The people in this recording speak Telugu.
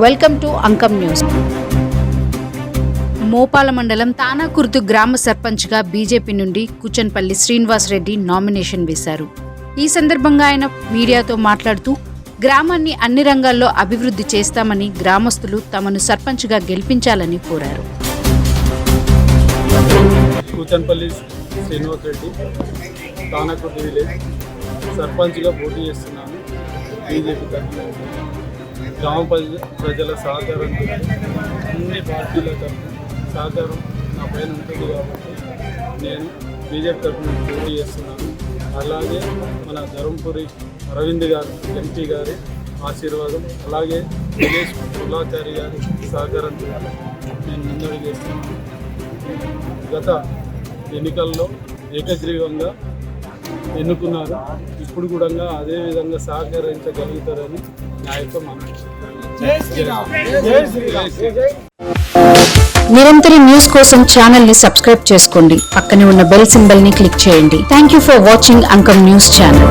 Welcome to Ankam news. మోపాల మండలం తానాకుర్తు గ్రామ సర్పంచ్గా బీజేపీ నుండి కుచన్పల్లి శ్రీనివాస్ రెడ్డి నామినేషన్ వేశారు. ఈ సందర్భంగా ఆయన మీడియాతో మాట్లాడుతూ గ్రామాన్ని అన్ని రంగాల్లో అభివృద్ధి చేస్తామని గ్రామస్తులు తమను సర్పంచ్గా గెలిపించాలని కోరారు. కూచన్పల్లి శ్రీనివాస్ రెడ్డి విలేజ్ సర్పంచ్గా పోటీ చేస్తున్నాను బీజేపీ తరఫున. గ్రామ ప్రజల సహకారం అన్ని పార్టీల తరఫున సహకారం నా పైన ఉంటుంది కాబట్టి నేను బీజేపీ తరఫున పోటీ చేస్తున్నాను. అలాగే మన ధర్మపురి అరవింద్ గారు ఎంపీ గారి ఆశీర్వాదం అలాగే దినేష్ కులాచారి గారి సహకారం నేను ముందడుగు చేస్తున్నాను గత ఎన్నికల్లో ఏకగ్రీవంగా ఎన్నుకున్నారు. ఇప్పుడు కూడా అదే విధంగా సహకరించగలుగుతారని నా యొక్క నిరంతర న్యూస్ కోసం ఛానల్ని సబ్స్క్రైబ్ చేసుకోండి. పక్కనే ఉన్న బెల్ సింబల్ని క్లిక్ చేయండి. Thank you for watching Ankam news channel